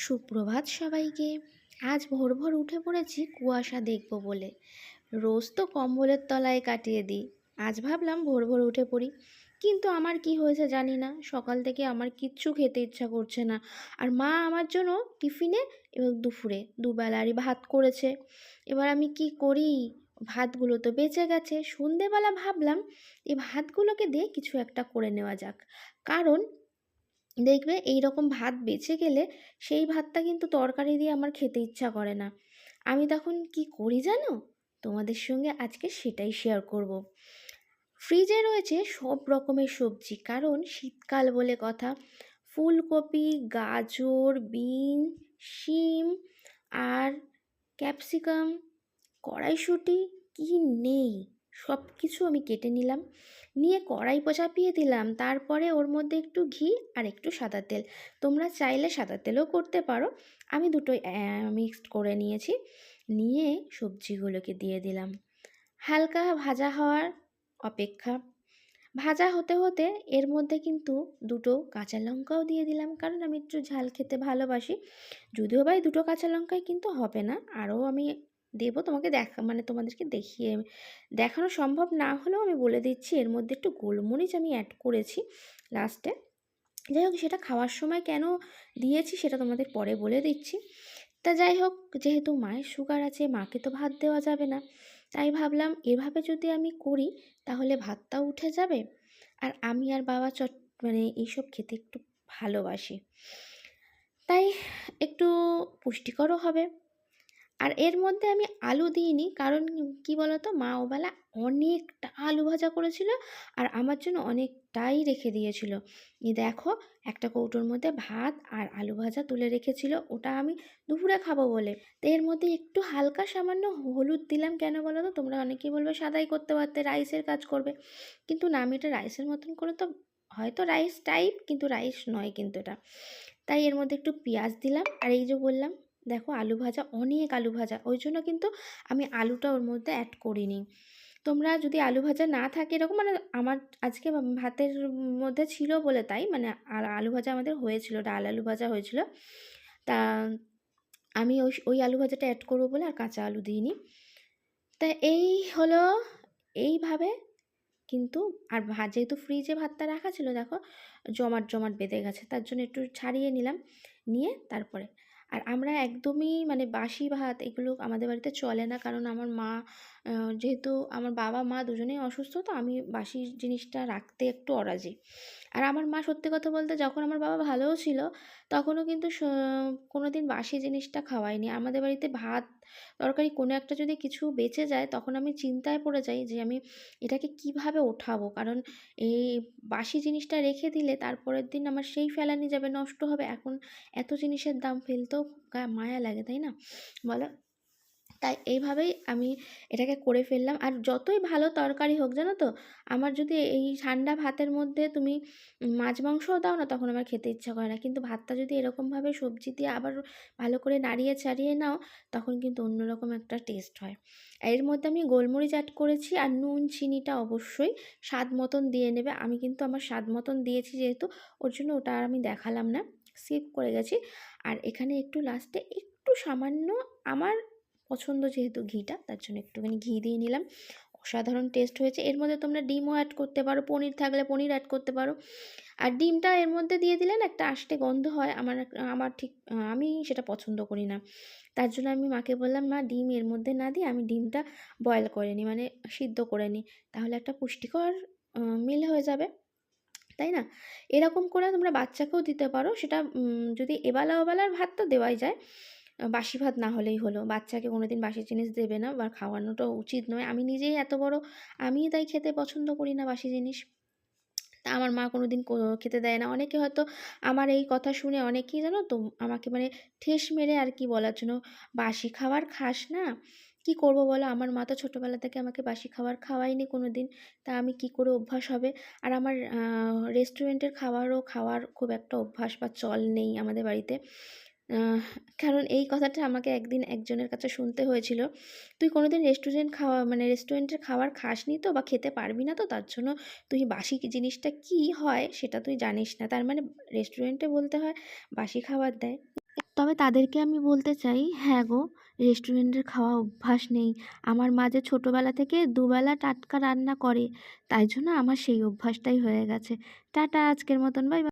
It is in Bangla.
সুপ্রভাত সবাইকে। আজ ভোর ভোর উঠে পড়েছি কুয়াশা দেখব বলে। রোজ তো কম্বলের তলায় কাটিয়ে দিই। আজ ভাবলাম ভোর ভোর উঠে পড়ি। কিন্তু আমার কি হয়েছে জানি না। সকাল থেকে আমার কিচ্ছু খেতে ইচ্ছা করছে না। আর মা আমার জন্য টিফিনে এবং দুপুরে দুবেলারই ভাত করেছে। এবার আমি কি করি? ভাতগুলো তো বেঁচে গেছে। সন্ধেবেলা ভাবলাম, এই ভাতগুলোকে দিয়ে কিছু একটা করে নেওয়া যাক। কারণ দেখবে এই রকম ভাত বেঁচে গেলে সেই ভাতটা কিন্তু তরকারি দিয়ে আমার খেতে ইচ্ছা করে না। আমি তখন কি করি জানো? তোমাদের সঙ্গে আজকে সেটাই শেয়ার করব। ফ্রিজে রয়েছে সব রকমের সবজি, কারণ শীতকাল বলে কথা। ফুলকপি, গাজর, বিন, শিম আর ক্যাপসিকাম, কড়াইশুঁটি কি নেই? সব কিছু আমি কেটে নিলাম। নিয়ে কড়াই চাপিয়ে দিলাম। তারপরে ওর মধ্যে একটু ঘি আর একটু সাদা তেল। তোমরা চাইলে সাদা তেলও করতে পারো। আমি দুটোই মিক্সড করে নিয়েছি। নিয়ে সবজিগুলোকে দিয়ে দিলাম। হালকা ভাজা হওয়ার অপেক্ষা। ভাজা হতে হতে এর মধ্যে কিন্তু দুটো কাঁচা লঙ্কাও দিয়ে দিলাম। কারণ আমি একটু ঝাল খেতে ভালোবাসি। যদিও বা এই দুটো কাঁচা লঙ্কায় কিন্তু হবে না। আরও আমি দেবো তোমাকে দেখা মানে তোমাদেরকে দেখিয়ে দেখানো সম্ভব না হলেও আমি বলে দিচ্ছি, এর মধ্যে একটু গোলমরিচ আমি অ্যাড করেছি লাস্টে যাই হোক, সেটা খাওয়ার সময় কেন দিয়েছি সেটা তোমাদের পরে বলে দিচ্ছি। তা যাই হোক, যেহেতু মায়ের সুগার আছে, মাকে তো ভাত দেওয়া যাবে না, তাই ভাবলাম এভাবে যদি আমি করি, তাহলে ভাতটাও উঠে যাবে। আর আমি আর বাবা চট মানে এইসব খেতে একটু ভালোবাসি। তাই একটু পুষ্টিকরও হবে। আর এর মধ্যে আমি আলু দিইনি। কারণ কি বলতো? মা ওবেলা অনেকটা আলু ভাজা করেছিল আর আমার জন্য অনেকটাই রেখে দিয়েছিল। দেখো, একটা কৌটোর মধ্যে ভাত আর আলু ভাজা তুলে রেখেছিল। ওটা আমি দুপুরে খাব বলে। তো এর মধ্যে একটু হালকা সামান্য হলুদ দিলাম কেন বলো তো তোমরা অনেকেই বলবে, সাদাই করতে পারতে, রাইসের কাজ করবে। কিন্তু না, আমি এটা রাইসের মতন করে তো, হয়তো রাইস টাইপ, কিন্তু রাইস নয় কিন্তু এটা। তাই এর মধ্যে একটু পেঁয়াজ দিলাম। আর এই যে বললাম দেখো আলু ভাজা, অনেক আলু ভাজা। ওই জন্য কিন্তু আমি আলুটা ওর মধ্যে অ্যাড করিনি। তোমরা যদি আলু ভাজা না থাকে, এরকম মানে আমার আজকে ভাতের মধ্যে ছিল বলে তাই মানে আলু ভাজা আমাদের হয়েছিল, ডাল আলু ভাজা হয়েছিল। তা আমি ওই ওই আলু ভাজাটা অ্যাড করব বলে আর কাঁচা আলু দিইনি। তা এই হলো, এইভাবে কিন্তু আর যেহেতু ফ্রিজে ভাতটা রাখা ছিল, দেখো জমাট জমাট বেঁধে গেছে, তার জন্য একটু ছাড়িয়ে নিলাম। নিয়ে তারপরে আর আমরা একদমই মানে বাসি ভাত এগুলো আমাদের বাড়িতে চলে না। কারণ আমার মা যেহেতু আমার বাবা, মা দুজনেই অসুস্থ, তো আমি বাসি জিনিসটা রাখতে একটু অরাজি। আর আমার মা সত্যি কথা বলতে যখন আমার বাবা ভালোও ছিল, তখনও কিন্তু কোনো দিন বাসি জিনিসটা খাওয়ায়নি আমাদের বাড়িতে ভাত, তরকারি কোনো একটা যদি কিছু বেঁচে যায়, তখন আমি চিন্তায় পড়ে যাই যে আমি এটাকে কীভাবে ওঠাবো? কারণ এই বাসি জিনিসটা রেখে দিলে তারপরের দিন আমার সেই ফেলানি যাবে, নষ্ট হবে। এখন এত জিনিসের দাম ফেলতেও মায়া লাগে, তাই না? বলো? তাই এইভাবেই আমি এটাকে করে ফেললাম। আর যতই ভালো তরকারি হোক, জানো তো, আমার যদি এই ঠান্ডা ভাতের মধ্যে তুমি মাছ মাংসও দাও না, তখন আমার খেতে ইচ্ছা করে না। কিন্তু ভাতটা যদি এরকমভাবে সবজি দিয়ে আবার ভালো করে নাড়িয়ে চাড়িয়ে নাও, তখন কিন্তু অন্যরকম একটা টেস্ট হয়। এর মধ্যে আমি গোলমরিচ অ্যাড করেছি, আর নুন, চিনিটা অবশ্যই স্বাদ মতন দিয়ে নেবে। আমি কিন্তু আমার স্বাদ মতন দিয়েছি যেহেতু, ওর জন্য ওটা আর আমি দেখালাম না স্কিপ করে গেছি। আর এখানে একটু লাস্টে একটু সামান্য আমার পছন্দ যেহেতু ঘিটা, তার জন্য একটুখানি ঘি দিয়ে নিলাম। অসাধারণ টেস্ট হয়েছে। এর মধ্যে তোমরা ডিমও অ্যাড করতে পারো, পনির থাকলে পনির অ্যাড করতে পারো। আর ডিমটা এর মধ্যে দিয়ে দিলেন একটা আষ্টে গন্ধ হয়, আমার আমার ঠিক, আমি সেটা পছন্দ করি না। তার জন্য আমি মাকে বললাম, মা, ডিম এর মধ্যে না দিয়ে আমি ডিমটা বয়েল করে নিই মানে সিদ্ধ করে নিই তাহলে একটা পুষ্টিকর মিল হয়ে যাবে। তাই না? এরকম করে তোমরা বাচ্চাকেও দিতে পারো। সেটা যদি এবেলা ওবেলার ভাত তো দেওয়াই যায়। বাসি ভাত না হলেই হলো। বাচ্চাকে কোনো দিন বাসি জিনিস দেবে না বা খাওয়ানোটাও উচিত নয়। আমি নিজেই এত বড়, আমিই তাই খেতে পছন্দ করি না বাসি জিনিস। তা আমার মা কোনো দিন খেতে দেয় না। অনেকে হয়তো আমার এই কথা শুনে অনেকেই জানো তো, আমাকে মানে ঠেস মেরে আর কি বলার জন্য, বাসি খাবার খাস না? কি করব বলো? আমার মা তো ছোটোবেলা থেকে আমাকে বাসি খাবার খাওয়াইনি কোনো দিন তা আমি কি করে অভ্যাস হবে? আর আমার রেস্টুরেন্টের খাবারও খাওয়ার খুব একটা অভ্যাস বা চল নেই আমাদের বাড়িতে। কারণ এই কথাটা আমাকে একদিন একজনের কাছে শুনতে হয়েছিল। তুই কোনো দিন রেস্টুরেন্ট খাওয়া মানে রেস্টুরেন্টের খাবার খাসনি তো বা খেতে পারবি না তো? তার জন্য তুই বাসি জিনিসটা কি হয় সেটা তুই জানিস না। তার মানে রেস্টুরেন্টে বলতে হয়, বাসি খাবার দেয়। তবে তাদেরকে আমি বলতে চাই হ্যাঁ গো রেস্টুরেন্টের খাওয়া অভ্যাস নেই। আমার মা যে ছোটোবেলা থেকে দুবেলা টাটকা রান্না করে, তাই জন্য আমার সেই অভ্যাসটাই হয়ে গেছে। টাটা, আজকের মতন বাই